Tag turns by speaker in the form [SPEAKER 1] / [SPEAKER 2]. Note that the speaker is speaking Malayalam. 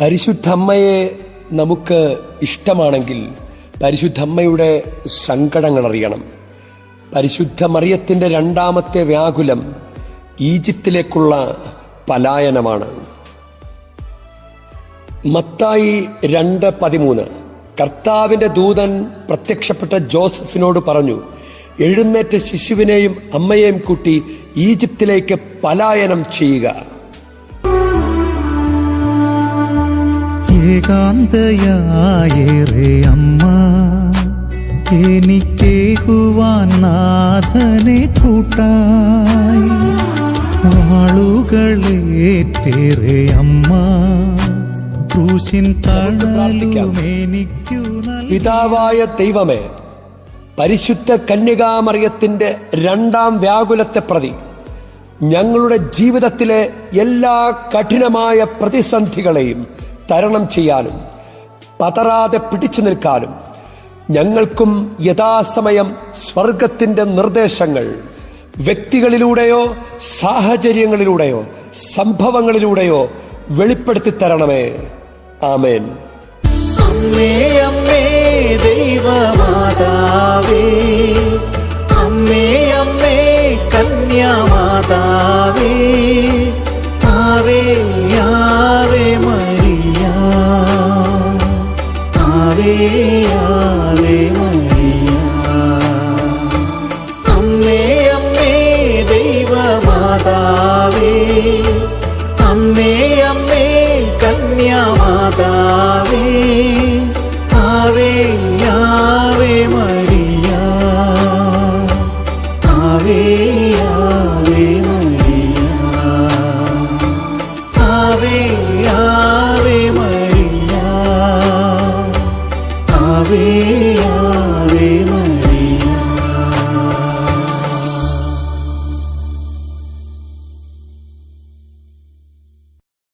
[SPEAKER 1] പരിശുദ്ധമ്മയെ നമുക്ക് ഇഷ്ടമാണെങ്കിൽ പരിശുദ്ധമ്മയുടെ സങ്കടങ്ങൾ അറിയണം. പരിശുദ്ധ മറിയത്തിന്റെ രണ്ടാമത്തെ വ്യാകുലം ഈജിപ്തിലേക്കുള്ള പലായനമാണ്. മത്തായി രണ്ട് പതിമൂന്ന്. കർത്താവിന്റെ ദൂതൻ പ്രത്യക്ഷപ്പെട്ട ജോസഫിനോട് പറഞ്ഞു എഴുന്നേറ്റ ശിശുവിനെയും അമ്മയെയും കൂട്ടി ഈജിപ്തിലേക്ക് പലായനം ചെയ്യുക.
[SPEAKER 2] ഏകാന്തയായേറെ അമ്മ എനിക്കേകുവാൻ നാഥനെ കൂട്ടായി. വാളുകളേറ്റേറെ അമ്മ ക്രൂശിൻ തണലും എനിക്കു
[SPEAKER 1] പിതാവായ ദൈവമേ പരിശുദ്ധ കന്യകാമറിയത്തിന്റെ രണ്ടാം വ്യാകുലത്തെ പ്രതി ഞങ്ങളുടെ ജീവിതത്തിലെ എല്ലാ കഠിനമായ പ്രതിസന്ധികളെയും തരണം ചെയ്യാനും പതറാതെ പിടിച്ചു നിൽക്കാനും ഞങ്ങൾക്കും യഥാസമയം സ്വർഗത്തിന്റെ നിർദ്ദേശങ്ങൾ വ്യക്തികളിലൂടെയോ സാഹചര്യങ്ങളിലൂടെയോ സംഭവങ്ങളിലൂടെയോ വെളിപ്പെടുത്തി തരണമേ. ആമേൻ.
[SPEAKER 2] അമ്മേ അമ്മേ ദൈവമാതാവേ. അമ്മേ അമ്മേ കന്യാമാതാവേ. ആവേ ആവേ ആവേ മരിയ. അമ്മേ അമ്മേ ദൈവമാതാവേ. അമ്മേ അമ്മേ കന്യാമാതാവേ. ആവേ ആവേ മരിയ. ആവേ ആവേ മരിയ ആവേ ആവേ മരിയ